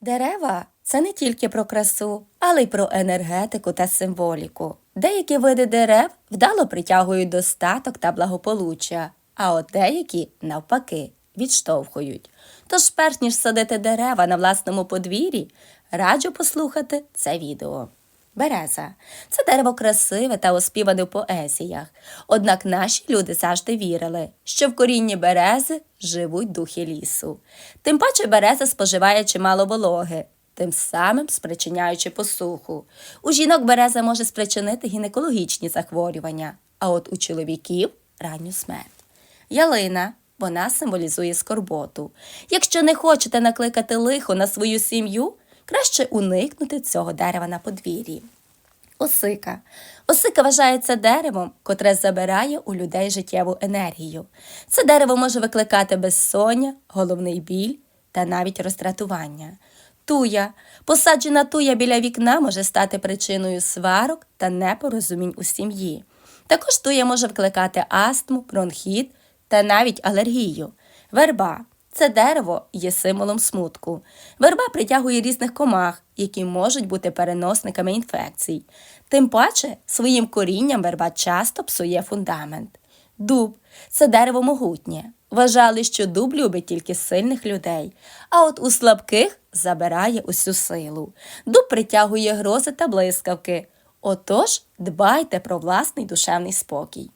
Дерева це не тільки про красу, але й про енергетику та символіку. Деякі види дерев вдало притягують достаток та благополуччя, а от деякі, навпаки, відштовхують. Тож, перш ніж садити дерева на власному подвір'ї, раджу послухати це відео. Береза це дерево красиве та оспіване в поезіях. Однак наші люди завжди вірили, що в корінні берези живуть духи лісу. Тим паче береза споживає чимало вологи, тим самим спричиняючи посуху. У жінок береза може спричинити гінекологічні захворювання, а от у чоловіків ранню смерть. Ялина вона символізує скорботу. Якщо не хочете накликати лихо на свою сім'ю, краще уникнути цього дерева на подвір'ї. Осика. Осика вважається деревом, котре забирає у людей життєву енергію. Це дерево може викликати безсоння, головний біль та навіть роздратування. Туя. Посаджена туя біля вікна може стати причиною сварок та непорозумінь у сім'ї. Також туя може викликати астму, бронхіт та навіть алергію. Верба. Це дерево є символом смутку. Верба притягує різних комах, які можуть бути переносниками інфекцій. Тим паче, своїм корінням верба часто псує фундамент. Дуб це дерево могутнє. Вважали, що дуб любить тільки сильних людей, а от у слабких забирає усю силу. Дуб притягує грози та блискавки. Отож, дбайте про власний душевний спокій.